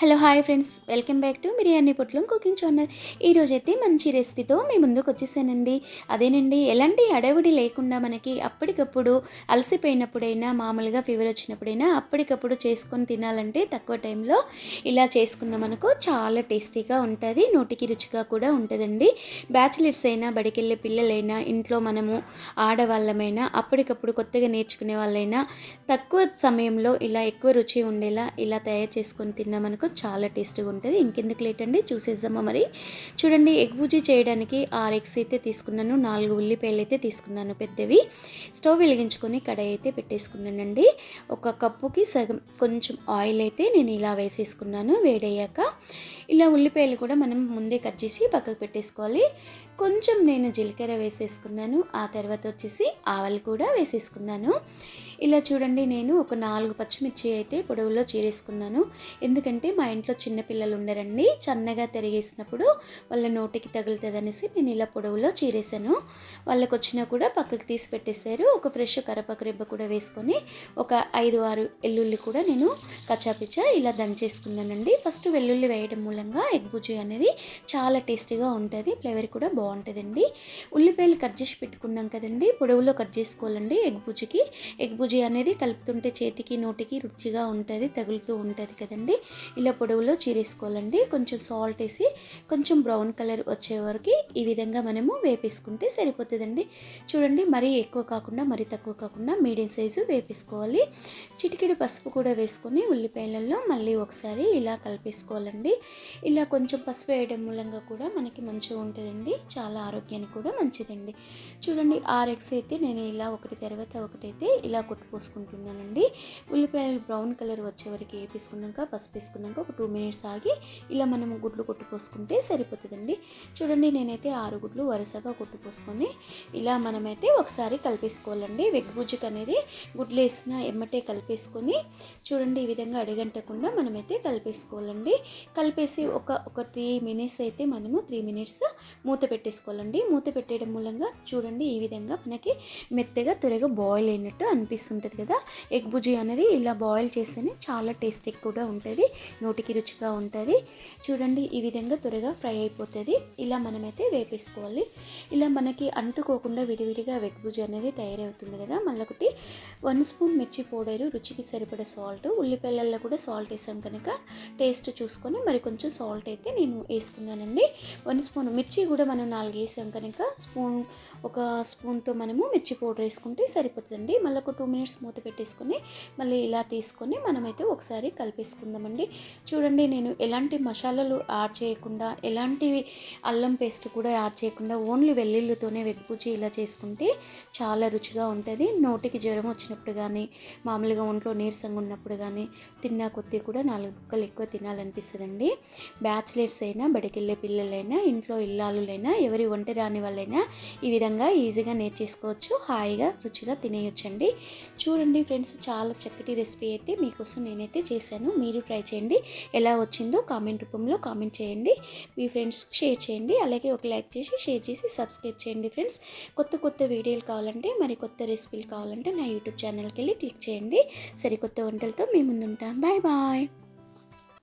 Hello hi friends. Welcome back to Biryani Potlam cooking channel. ఈరోజు అయితే మంచి రెసిపీతో మీ ముందుకు వచ్చేసానండి. అదేనండి ఎలాంటి అడవిడి లేకుండా మనకి అప్పటికప్పుడు అలసిపోయినప్పుడైనా మామూలుగా ఫీవర్ వచ్చినప్పుడైనా అప్పటికప్పుడు చేసుకొని తినాలంటే తక్కువ టైంలో ఇలా చేసుకున్న మనకు చాలా టేస్టీగా ఉంటుంది నోటికి రుచిగా కూడా ఉంటుందండి. బ్యాచిలర్స్ అయినా బడికెళ్ళే పిల్లలైనా ఇంట్లో మనము ఆడవాళ్ళమైనా అప్పటికప్పుడు కొత్తగా నేర్చుకునే వాళ్ళైనా తక్కువ సమయంలో ఇలా ఎక్కువ రుచి ఉండేలా ఇలా తయారు చేసుకొని తిన్నా మనకు చాలా టేస్టీగా ఉంటుంది. ఇంకెందుకు లేట్ అండి? చూసేద్దామా మరి. చూడండి ఎగ్ బుజ్జి చేయడానికి ఆరు ఎగ్స్ అయితే తీసుకున్నాను. నాలుగు ఉల్లిపాయలు అయితే తీసుకున్నాను పెద్దవి. స్టవ్ వెలిగించుకొని కడాయి అయితే పెట్టేసుకున్నానండి. ఒక కప్పుకి సగం కొంచెం ఆయిల్ అయితే నేను ఇలా వేసేసుకున్నాను వేడయ్యాక. ఇలా ఉల్లిపాయలు కూడా మనం ముందే కట్ చేసి పక్కకు పెట్టేసుకోవాలి. కొంచెం నేను జీలకర్ర వేసేసుకున్నాను. ఆ తర్వాత వచ్చేసి ఆవాలు కూడా వేసేసుకున్నాను. ఇలా చూడండి నేను ఒక నాలుగు పచ్చిమిర్చి అయితే పొడవులో చీరేసుకున్నాను. ఎందుకంటే మా ఇంట్లో చిన్నపిల్లలు ఉండరండి. చన్నగా తిరిగేసినప్పుడు వాళ్ళ నోటికి తగులుతుంది అనేసి నేను ఇలా పొడవులో చీరేశాను. వాళ్ళకి వచ్చినా కూడా పక్కకు తీసి పెట్టేశారు. ఒక ఫ్రెష్ కరపాకు రిబ్బ కూడా వేసుకొని ఒక ఐదు ఆరు వెల్లుల్లి కూడా నేను కచ్చాపిచ్చా ఇలా దంచేసుకున్నానండి. ఫస్ట్ వెల్లుల్లి వేయడం మూలంగా ఎగ్ బుజ్జి అనేది చాలా టేస్టీగా ఉంటుంది. ఫ్లేవర్ కూడా బాగుంటుందండి. ఉల్లిపాయలు కట్ చేసి పెట్టుకున్నాం కదండి. పొడవులో కట్ చేసుకోవాలండి ఎగ్ బుజ్జికి. ఎగ్ బుజ్జి అనేది కలుపుతుంటే చేతికి నోటికి రుచిగా ఉంటుంది తగులుతూ ఉంటుంది కదండి. ఇలా పొడవులో చీరేసుకోవాలండి. కొంచెం సాల్ట్ వేసి కొంచెం బ్రౌన్ కలర్ వచ్చే వరకు ఈ విధంగా మనము వేపేసుకుంటే సరిపోతుందండి. చూడండి మరీ ఎక్కువ కాకుండా మరీ తక్కువ కాకుండా మీడియం సైజు వేపేసుకోవాలి. చిటికెడు పసుపు కూడా వేసుకొని ఉల్లిపాయలలో మళ్ళీ ఒకసారి ఇలా కలిపేసుకోవాలండి. ఇలా కొంచెం పసుపు వేయడం మూలంగా కూడా మనకి మంచిగా ఉంటుందండి. చాలా ఆరోగ్యానికి కూడా మంచిదండి. చూడండి ఆర్ ఎగ్స్ అయితే నేను ఇలా ఒకటి తర్వాత ఒకటైతే ఇలా కొట్టుపోసుకుంటున్నానండి ఉల్లిపాయలు బ్రౌన్ కలర్ వచ్చే వరకు వేపేసుకున్నాక పసుపు వేసుకున్నాక ఒక టూ మినిట్స్ ఆగి ఇలా మనం గుడ్లు కొట్టు పోసుకుంటే సరిపోతుందండి. చూడండి నేనైతే ఆరు గుడ్లు వరుసగా కొట్టు పోసుకొని ఇలా మనమైతే ఒకసారి కలిపేసుకోవాలండి. వెగ్ గుజ్జుకు అనేది గుడ్లు వేసిన ఎమ్మటే కలిపేసుకొని చూడండి ఈ విధంగా అడిగంటకుండా మనమైతే కలిపేసుకోవాలండి. కలిపేసి ఒక ఒక త్రీ మినిట్స్ అయితే మనము త్రీ మినిట్స్ మూత పెట్టేసుకోవాలండి. మూత పెట్టేయడం మూలంగా చూడండి ఈ విధంగా మనకి మెత్తగా త్వరగా బాయిల్ అయినట్టు అనిపిస్తుంటుంది కదా. ఎగ్ బుజ్జి అనేది ఇలా బాయిల్ చేస్తేనే చాలా టేస్టీ కూడా ఉంటుంది. నోటికి రుచిగా ఉంటుంది. చూడండి ఈ విధంగా త్వరగా ఫ్రై అయిపోతుంది. ఇలా మనమైతే వేపేసుకోవాలి. ఇలా మనకి అంటుకోకుండా విడివిడిగా వెగ్ బుజి అనేది తయారవుతుంది కదా. మళ్ళీ ఒకటి వన్ స్పూన్ మిర్చి పౌడరు రుచికి సరిపడే సాల్ట్ ఉల్లిపాయలలో కూడా సాల్ట్ వేసాం కనుక టేస్ట్ చూసుకొని మరి కొంచెం సాల్ట్ అయితే నేను వేసుకున్నానండి. వన్ స్పూన్ మిర్చి కూడా మనం నాలుగు వేసాం కనుక స్పూన్ ఒక స్పూన్తో మనము మిర్చి పౌడర్ వేసుకుంటే సరిపోతుందండి. మళ్ళీ ఒక టూ మినిట్స్ మూత పెట్టేసుకొని మళ్ళీ ఇలా తీసుకొని మనమైతే ఒకసారి కలిపేసుకుందామండి. చూడండి నేను ఎలాంటి మసాలాలు యాడ్ చేయకుండా ఎలాంటివి అల్లం పేస్ట్ కూడా యాడ్ చేయకుండా ఓన్లీ వెల్లుల్లితోనే వెగ్గుచి ఇలా చేసుకుంటే చాలా రుచిగా ఉంటుంది. నోటికి జ్వరం వచ్చినప్పుడు కానీ మామూలుగా ఒంట్లో నీరసంగా ఉన్నప్పుడు కానీ తిన్నా కొద్దీ కూడా నాలుగు ముక్కలు ఎక్కువ తినాలనిపిస్తుందండి. బ్యాచిలర్స్ అయినా బడికెళ్ళే పిల్లలైనా ఇంట్లో ఇల్లాలులైనా ఎవరి వంట రాని వాళ్ళైనా ఈ విధంగా ఈజీగా నేర్చేసుకోవచ్చు. హాయిగా రుచిగా తినేయొచ్చండి. చూడండి ఫ్రెండ్స్ చాలా చక్కటి రెసిపీ అయితే మీకోసం నేనైతే చేశాను. మీరు ట్రై చేయండి. ఎలా వచ్చిందో కామెంట్ రూపంలో కామెంట్ చేయండి. మీ ఫ్రెండ్స్కి షేర్ చేయండి. అలాగే ఒక లైక్ చేసి షేర్ చేసి సబ్స్క్రైబ్ చేయండి ఫ్రెండ్స్. కొత్త కొత్త వీడియోలు కావాలంటే మరి కొత్త రెసిపీలు కావాలంటే నా యూట్యూబ్ ఛానల్కి వెళ్ళి క్లిక్ చేయండి. సరికొత్త వంటలతో మీ ముందుంటాం. Bye bye.